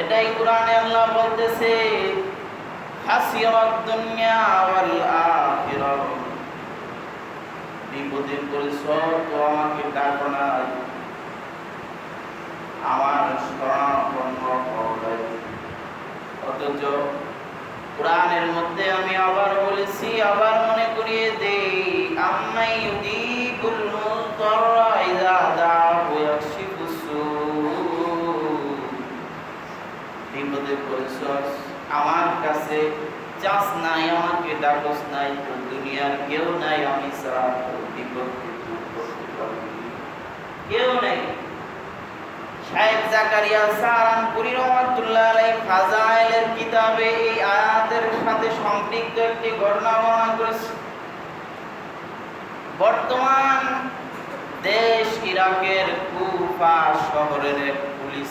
এটাই কোরআনে আল্লাহ বলতেছে দুনিয়া ওয়াল আখিরাহ বিপদে পড়েছ তো আমাকে ডাকো না আমার শরণাপন্ন হবে। অথচ কোরআনের মধ্যে আমি আবার বলেছি, আবার মনে করিয়ে দেই আম্মাই ইউদিকুল মুতাররা ইযা দাআহু ইয়াকশিফুস সূ আমার কাছে চাস নাই আমাকে ডাকস নাই, তো দুনিয়ার কেউ নাই, আমি কেউ শাইখ জাকারিয়া রহমাতুল্লাহ আলাইহি ফাজাইলের কিতাবে এই আয়াতের সাথে সম্পৃক্ত একটি ঘটনা বর্ণনা করেছে। বর্তমান দেশ ইরাকের কুফা শহরের পুলিশ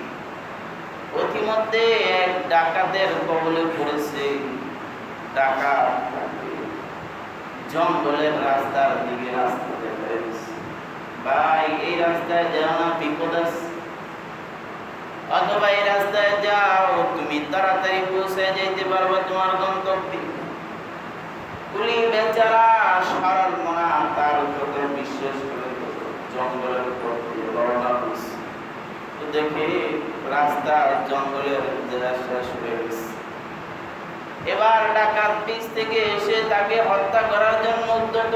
অতিমধ্যে এক ডাকাতের কবলে পড়েছে তাকে জঙ্গলের রাস্তার দিকে রাস্তা দেখাইছে ভাই, এই রাস্তায় যাও না, বিপদ আছে। অথবা এই রাস্তায় যাও, তুমি তাড়াতাড়ি পৌঁছে যেতে পারবে তোমার গন্তব্যে। কুলি বেচারা সরল মনা তার উপরে বিশ্বাস করে জঙ্গলের উপর দিয়ে রওনা হয়েছে তো দেখে এবার ডাকাত পিস থেকে এসে তাকে হত্যা করার জন্য উদ্যত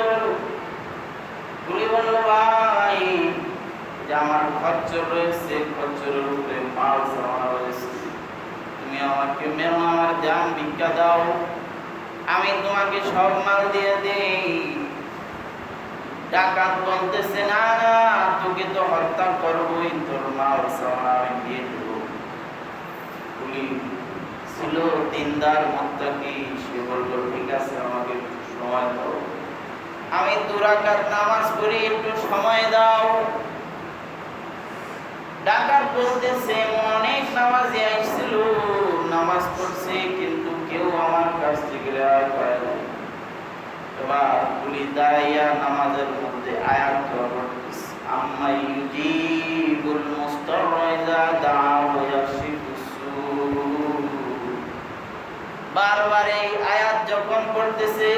গুলি বলল, ভাই, যে আমার রয়েছে উপরে মাল রয়েছে। তুমি আমাকে মেরো, আমার ভিক্ষা দাও। আমি তোমাকে সব মাল দিয়ে দেই। ডাকাত বলতেছে, না না, তোকে তো হত্যা করবোই, তোর মাল সামানা দিয়ে দেবো ছিল দিনদার মুত্তাকি সে বলল, ঠিক আছে, আমাকে সময় দাও। আমি দুরাকাত নামাজ পড়ি, একটু সময় দাও। ডাকাত বলতেছে, অনেক নামাজি আসছিল নামাজ পড়ছে, কিন্তু কেউ আমার কাছ থেকে রেহাই পায় না এবার গুলি দাঁড়াইয়া নামাজের মধ্যে আয়াত আম্মা ইউজিবুল মুস্তাররা ইযা দাআহু ইয়াকশিফুস সূ বারবার এই আয়াত যখন পড়তেছে,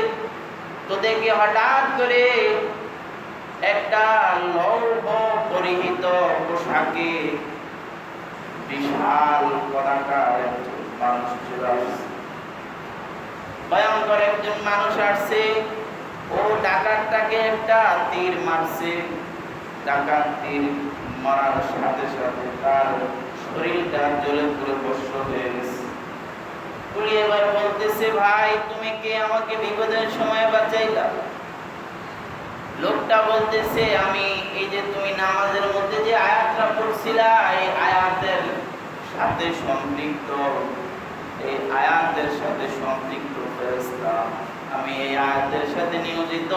তো দেখে হঠাৎ করে একটা লৌহ পরিহিত পোশাকে বিশাল পতাকার মানুষ চলে আসছে। ভয়ঙ্কর একজন মানুষ আসছে, ও ডাকাতটাকে একটা তীর মারছে। ডাকাত তীর মারার সাথে সাথে তার শরীরটা জ্বলে পুরো বস্ত্র হয়ে গেছে। কুলি এবার বলতেছে, ভাই, তুমি কে? আমাকে বিপদের সময় বাঁচাইলা? লোকটা বলতেছে, আমি এই যে তুমি নামাজের মধ্যে যে আয়াতটা পড়ছিলা, এই আয়াতের সাথে সম্পৃক্ত, এই আয়াতের সাথে সম্পৃক্ত ফেরেশতা। আমি এই আয়াতের সাথে নিয়োজিত।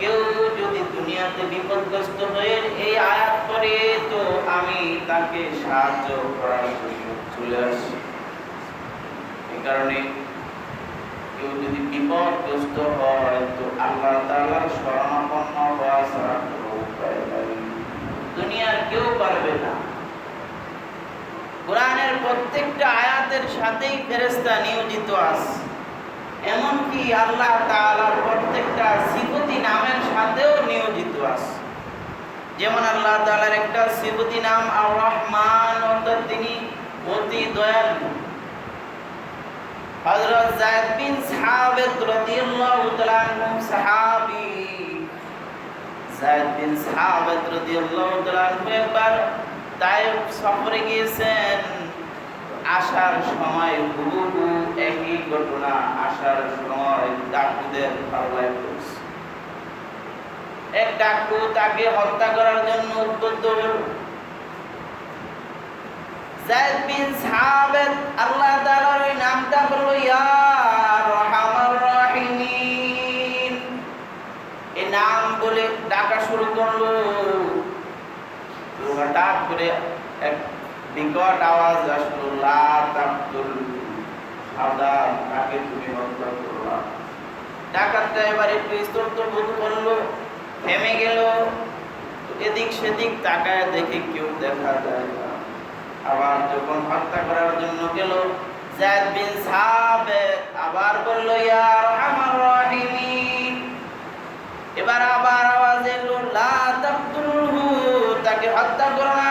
কেউ যদি দুনিয়াতে বিপদগ্রস্ত হয়ে এই আয়াত পড়ে, তো আমি তাকে সাহায্য করার জন্য চলে আসি কারণে কেউ যদি বিপদগ্রস্ত হয়, তো আল্লাহ তাআলার শরণাপন্ন হওয়া ছাড়া কোনো উপায় নাই। দুনিয়ার কেউ পারবে না। কোরআনের প্রত্যেকটা আয়াতের সাথেই ফেরেশতা নিয়োজিত আছে। এমনকি আল্লাহ তাআলার প্রত্যেকটা সিফতি নামের সাথেও নিয়োজিত আছে। যেমন আল্লাহ তালার একটা সিফতি নাম আর রহমান অর্থাৎ তিনি অতি দয়ালু। হযরত যায়েদ বিন রাদিয়াল্লাহু তাআলা আনহু সাহাবী। যায়েদ বিন রাদিয়াল্লাহু তাআলা আনহু একবার সফরে গিয়েছেন। আসার সময় হুবহু একই ঘটনা, আসার সময় ডাকুদের পাল্লায় পড়ছে। এক ডাকু তাকে হত্যা করার জন্য উদ্বুদ্ধ হল। বিন আল্লাহ ওই নামটা নাম বলে ডাকা শুরু করল। হঠাৎ করে এক বিকট আওয়াজ আসলো তাকে তুমি হত্যা করলা ডাকাতটা এবার একটু বোধ করল, থেমে গেল। এদিক সেদিক তাকায় দেখে কেউ দেখা যায় না। আবার যখন হত্যা করার জন্য গেল, জায়দ বিন আবার বলল, ইয়া আরহামার রাহিমিন। এবার আবার আওয়াজ এলো, লা তাকতুলহু, তাকে হত্যা করো না।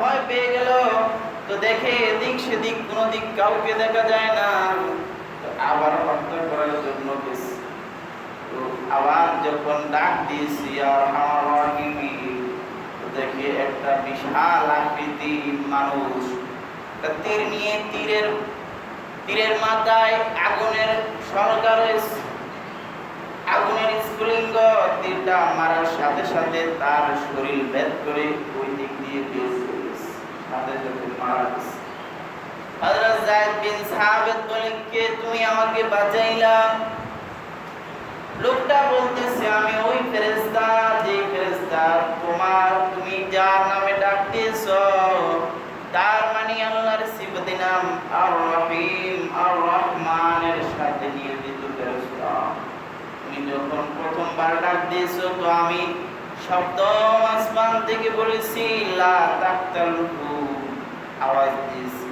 ভয় পেয়ে গেল। তো দেখে এদিক সেদিক কোনো দিক কাউকে দেখা যায় না। আবার হত্যা করার জন্য গেছে। আবার যখন ডাক দিয়েছি আর আমার দেখে একটা বিশাল মানুষ। তীর নিয়ে তীরের তীরের মাথায় আগুনের আগুনের স্ফুলিঙ্গ তীরটা মারার সাথে সাথে তার শরীর ভেদ করে ওই দিক দিয়ে গেছে। সাথে সাথে মারা গেছে। হযরত যায়েদ বিন বলেন কে তুমি আমাকে বাঁচাইলা? লোকটা বলতেছে, আমি ওই ফেরেশতা যে ফেরেশতা তোমার তুমি যার নামে ডাকতেছো তার মানে আল্লাহর সিফতি নাম আর রহিম আর রহমানের সাথে নিয়োজিত ফেরেশতা তুমি যখন প্রথমবার তো আমি? আসমান থেকে বলেছি, লা তাকতালহু আওয়াজ দিয়েছি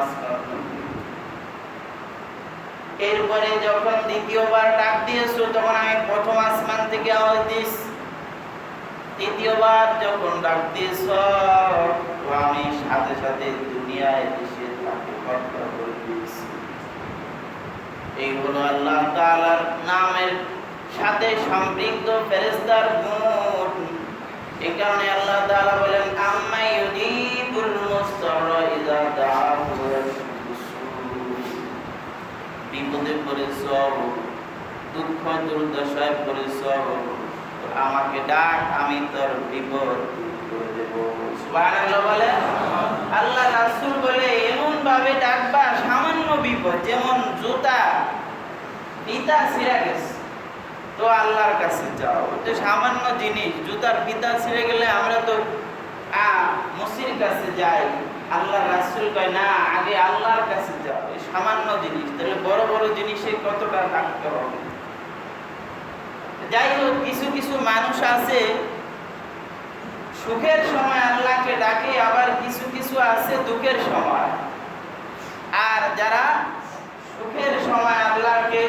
আসমান এরপরে যখন দ্বিতীয়বার ডাক দিয়েছ, তখন আমি প্রথম আসমান থেকে আওয়াজ দিস তৃতীয়বার যখন ডাক দিয়েছ আমি সাথে সাথে দুনিয়ায় এসে তাকে হত্যা করে দিয়েছি। এই হলো আল্লাহ তাআলার নামের সাথে সম্পৃক্ত ফেরেশতার গুণ এই কারণে আল্লাহ তাআলা বলেন, আম্মা ইউজিবুল মুস্তারা ইযা দাআহু বিপদে পড়েছ দুঃখ দুর্দশায় পড়েছ আমাকে ডাক, আমি তোর বিপদ বলে আল্লাহ রাসূল বলে এমন ভাবে ডাকবা সামান্য বিপদ, যেমন জুতা, ফিতা ছিঁড়ে গেছে। তো আল্লাহর কাছে যাও। এটা সামান্য জিনিস, জুতার ফিতা ছিঁড়ে গেলে আমরা তো মসির কাছে যাই। আল্লাহ রাসূল কয়, না, আগে আল্লাহর কাছে যাও। এই সামান্য জিনিস, তাহলে বড় বড় জিনিসে কতটা থাকতে হবে? যাই হোক, কিছু কিছু মানুষ আছে, সুখের সময় আল্লাহকে ডাকে, আবার কিছু কিছু আছে দুঃখের সময়। আর যারা সুখের সময় আল্লাহকে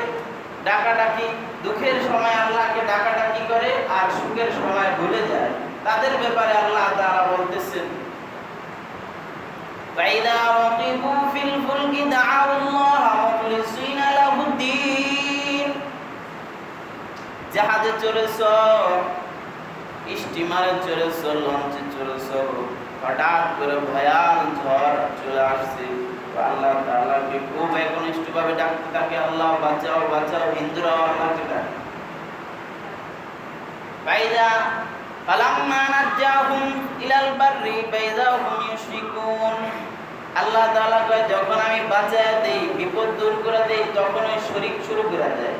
ডাকাডাকি দুঃখের সময় আল্লাহকে ডাকাডাকি করে আর সুখের সময় ভুলে যায় তাদের ব্যাপারে আল্লাহ তারা বলতেছেন فإذا ركبوا في الفلك دعوا الله مخلصين له الدين জাহাজে চড়েছ স্টিমারে চড়েছ লঞ্চে চড়েছ হঠাৎ করে ভয়াল ঝড় চলে আসছে তো আল্লাহ তাআলাকে খুব একনিষ্ঠভাবে ডাকতে থাকে, আল্লাহ বাঁচাও বাঁচাও হিন্দুরাও আল্লাহকে ডাকে। ফালাম্মা নাজ্জাহুম ইলাল বাররি ফাইদা হুম ইউশরিকুন। আল্লাহ তাআলা কয়, যখন আমি বাঁচায় দেই, বিপদ দূর করে দেই, তখন ওই শরীক শুরু করে দেয়।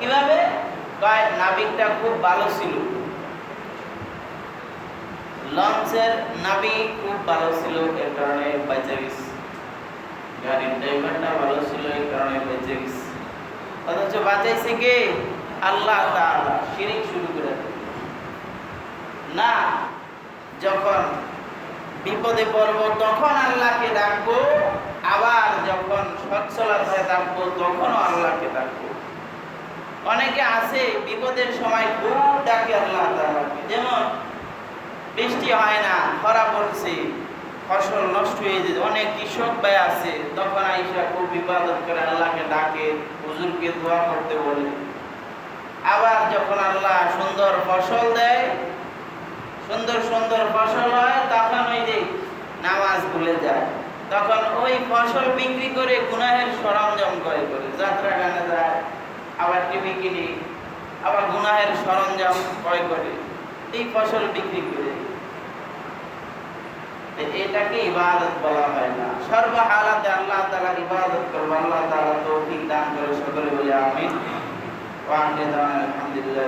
কীভাবে? কয়, নাবিকটা খুব ভালো ছিল। লঞ্চের নাবিক খুব ভালো ছিল, এর কারণে বেঁচে গেছে। গাড়ির ড্রাইভারটা ভালো ছিল এই কারণে বেঁচে গেছে অথচ বাঁচাইছে কে আল্লাহ তাআলা শিরিক শুরু করে না যখন বিপদে পড়ব তখন আল্লাহকে ডাকবো আবার যখন ডাকবো তখনও আল্লাহকে ডাকবো অনেকে আছে বিপদের সময় খুব ডাকে আল্লাহ তাআলাকে যেমন বৃষ্টি হয় না খরা পড়ছে। ফসল নষ্ট হয়ে যেতে অনেক কৃষক ভাই আছে, তখন আইসা খুব বিপদত করে আল্লাহকে ডাকে, হুজুরকে দোয়া করতে বলে। আবার যখন আল্লাহ সুন্দর ফসল দেয়, সুন্দর সুন্দর ফসল হয়, তখন ওই যে নামাজ ভুলে যায়। তখন ওই ফসল বিক্রি করে গুনাহের সরঞ্জাম ক্রয় করে। যাত্রা গানে যায়, আবার টিভি কিনে, আবার গুনাহের সরঞ্জাম ক্রয় করে। এই ফসল বিক্রি করে। এটাকে ইবাদত বলা হয় না। সর্ব হালাতে আল্লাহ তাআলার ইবাদত করব আল্লাহ তালা তৌফিক দান করে সকলে বলে আমি আলহামদুলিল্লাহ